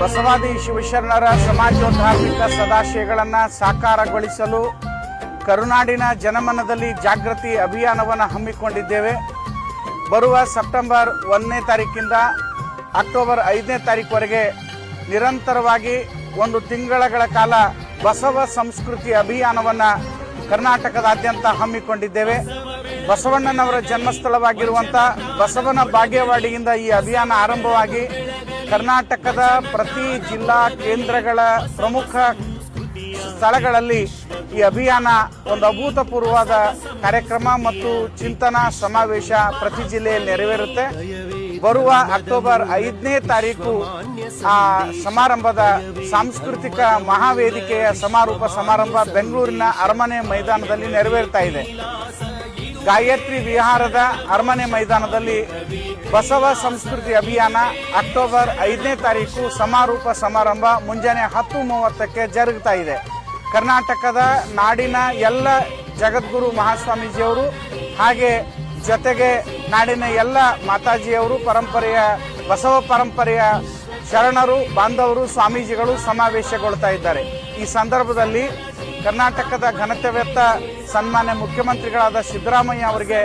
ಬಸವಾದಿ ಶಿವಶರಣರ ಸಮಾಜೋದ್ಧಾರ್ಮಿಕ ಸದಾಶಯಗಳನ್ನು ಸಾಕಾರಗೊಳಿಸಲು ಕರುನಾಡಿನ ಜನಮನದಲ್ಲಿ ಜಾಗೃತಿ ಅಭಿಯಾನವನ್ನು ಹಮ್ಮಿಕೊಂಡಿದ್ದೇವೆ. ಬರುವ ಸೆಪ್ಟೆಂಬರ್ ಒಂದನೇ ತಾರೀಕಿಂದ ಅಕ್ಟೋಬರ್ ಐದನೇ ತಾರೀಕುವರೆಗೆ ನಿರಂತರವಾಗಿ ಒಂದು ತಿಂಗಳಗಳ ಕಾಲ ಬಸವ ಸಂಸ್ಕೃತಿ ಅಭಿಯಾನವನ್ನು ಕರ್ನಾಟಕದಾದ್ಯಂತ ಹಮ್ಮಿಕೊಂಡಿದ್ದೇವೆ. ಬಸವಣ್ಣನವರ ಜನ್ಮಸ್ಥಳವಾಗಿರುವಂಥ ಬಸವನ ಬಾಗೇವಾಡಿಯಿಂದ ಈ ಅಭಿಯಾನ ಆರಂಭವಾಗಿ ಕರ್ನಾಟಕದ ಪ್ರತಿ ಜಿಲ್ಲಾ ಕೇಂದ್ರಗಳ ಪ್ರಮುಖ ಸ್ಥಳಗಳಲ್ಲಿ ಈ ಅಭಿಯಾನ ಒಂದು ಅಭೂತಪೂರ್ವವಾದ ಕಾರ್ಯಕ್ರಮ ಮತ್ತು ಚಿಂತನಾ ಸಮಾವೇಶ ಪ್ರತಿ ಜಿಲ್ಲೆಯಲ್ಲಿ ನೆರವೇರುತ್ತೆ. ಬರುವ ಅಕ್ಟೋಬರ್ ಐದನೇ ತಾರೀಕು ಆ ಸಮಾರಂಭದ ಸಾಂಸ್ಕೃತಿಕ ಮಹಾವೇದಿಕೆಯ ಸಮಾರೋಪ ಸಮಾರಂಭ ಬೆಂಗಳೂರಿನ ಅರಮನೆ ಮೈದಾನದಲ್ಲಿ ನೆರವೇರ್ತಾ ಇದೆ. ಗಾಯತ್ರಿ ವಿಹಾರದ ಅರಮನೆ ಮೈದಾನದಲ್ಲಿ ಬಸವ ಸಂಸ್ಕೃತಿ ಅಭಿಯಾನ ಅಕ್ಟೋಬರ್ ಐದನೇ ತಾರೀಕು ಸಮಾರೋಪ ಸಮಾರಂಭ ಮುಂಜಾನೆ ಹತ್ತು ಮೂವತ್ತಕ್ಕೆ ಜರುಗ್ತಾ ಇದೆ. ಕರ್ನಾಟಕದ ನಾಡಿನ ಎಲ್ಲ ಜಗದ್ಗುರು ಮಹಾಸ್ವಾಮೀಜಿಯವರು ಹಾಗೆ ಜೊತೆಗೆ ನಾಡಿನ ಎಲ್ಲ ಮಾತಾಜಿಯವರು, ಪರಂಪರೆಯ ಬಸವ ಪರಂಪರೆಯ ಶರಣರು, ಬಾಂಧವರು, ಸ್ವಾಮೀಜಿಗಳು ಸಮಾವೇಶಗೊಳ್ತಾ ಇದ್ದಾರೆ. ಈ ಸಂದರ್ಭದಲ್ಲಿ ಕರ್ನಾಟಕದ ಘನತೆವೆತ್ತ ಸನ್ಮಾನ್ಯ ಮುಖ್ಯಮಂತ್ರಿಗಳಾದ ಸಿದ್ದರಾಮಯ್ಯ ಅವರಿಗೆ